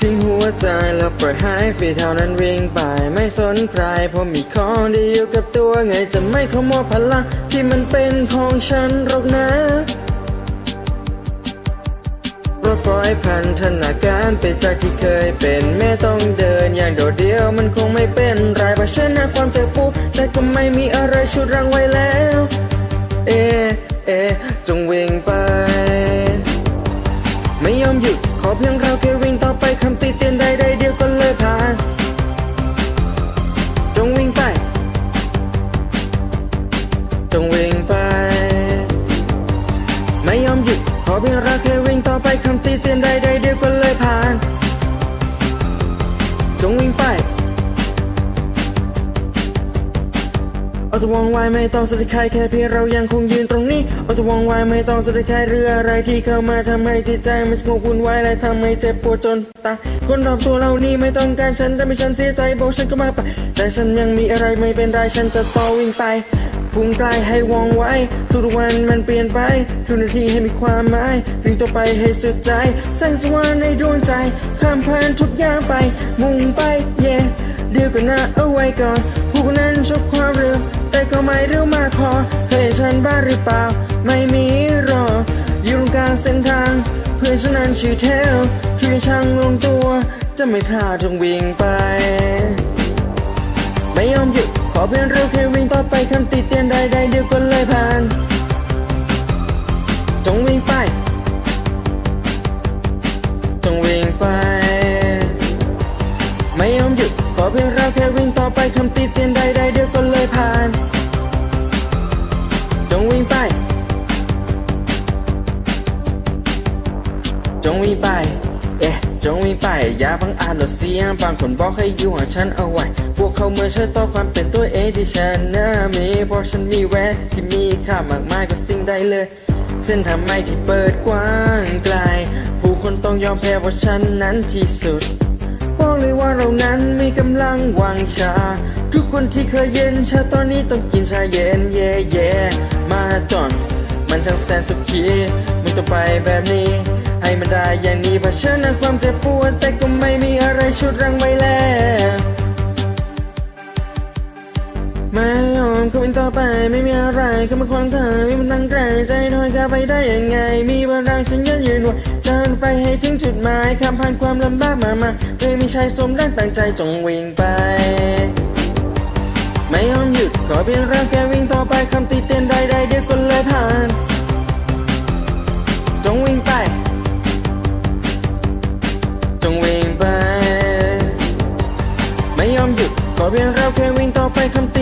ทิ้งหัวใจแล้วปล่อยให้ฟีเท่านั้นวิ่งไป ไม่สนใครเพราะมีของดีอยู่กับตัวไงจะไม่ขโมยพลังที่มันเป็นของฉันหรอกนะปลดปล่อยพันธนาการไปจากที่เคยเป็นไม่ต้องเดินอย่างโดดเดี่ยวมันคงไม่เป็นไรเพราะชนะความเจ็บปวดแต่ก็ไม่มีอะไรชุดรังไว้แล้ว เอเอจงวิ่งไป ไม่ยอมหยุดขอเพียงเราแค่ คำติเตียนใดๆเดียวก็เลยผ่าน จงวิ่งไป จงวิ่งไป ไม่ยอมหยุดขอเพียงเราแค่ จะวองไวไม่ต้องสนใจใครแค่เพียงเรายังคงยืนตรงนี้อาจะวองไวไม่ต้องสนใจใครเรืออะไรที่เข้ามาทำให้จิตใจมันสงบวุ่นวายและทำให้เจ็บปวดจนตายคนรอบตัวเรานี่ไม่ต้องการฉันแต่ไม่ฉันเสียใจบอกฉันก็มาไปแต่ฉันยังมีอะไรไม่เป็นไรฉันจะต่อวิ่งไปพุ่งไกลให้ว่องไวทุกวันมันเปลี่ยนไปทุกนาทีให้มีความหมายวิ่งต่อไปให้สุดใจแสงสว่างในดวงใจข้ามผ่านทุกอย่างไปมุ่งไปเย่ เดียวกันนะเอาไว้ก่อน ผู้คนนั้นชอบความเร็ว แต่ก็ไม่เร็วมากพอ เคยเห็นฉันบ้างหรือเปล่า ไม่มีรอ อยู่ตรงกลางเส้นทาง เพื่อนฉันนั้นชื่อเทลคิดช่างลงตัว จะไม่พลาดต้องวิ่งไป ไม่ยอมหยุด ขอเพียงเราแค่วิ่งต่อไปคำติเตียนใดๆเดียวก็เลยผ่าน จงวิ่งไป จงวิ่งไป จงวิ่งไป เอ๊ะจงวิ่งไป อย่าบังอาจหลดเสียงบางคนบอกให้อยู่ห่างฉันเอาไว้ พวกเขาเมื่อฉันต่อความเป็นตัวเองที่ฉันน่ามีเพราะฉันมีแหวนที่มีค่ามากมายกว่าสิ่งใดเลย เส้นทางไม่ที่เปิดกว้างไกล ผู้คนต้องยอมแพ้เพราะฉันนั้นที่สุด เลยว่าเรานั้นมีกำลังวังชา ทุกคนที่เคยเย็นชาตอนนี้ต้องกินชาเย็นเย่เย่มาตอนมันช่างแสนสุขีมึงต้องไปแบบนี้ ให้มันได้อย่างนี้เผชิญหน้าความเจ็บปวดแต่ก็ไม่มีอะไรชุดรังไว้แล้วไม่ยอมเข้าไปต่อไปไม่มีอะไรเข้ามาขวางทางมีมันตั้งไกลใจถอยกลับไปได้ยังไง มีพลังฉันยันยืนไว้จะไปให้ถึงจุดหมายข้ามผ่านความลำบากมามาเพื่อ มีชายสมดังตั้งใจจงวิ่งไป ไม่ยอมหยุดขอเพียงเราแกวิ่งต่อไปคำติเตียนใดๆเดี๋ยวก็เลยผ่าน จงวิ่งไป จงวิ่งไป ไม่ยอมหยุดขอเพียงเราแค่วิ่งต่อไปคำติ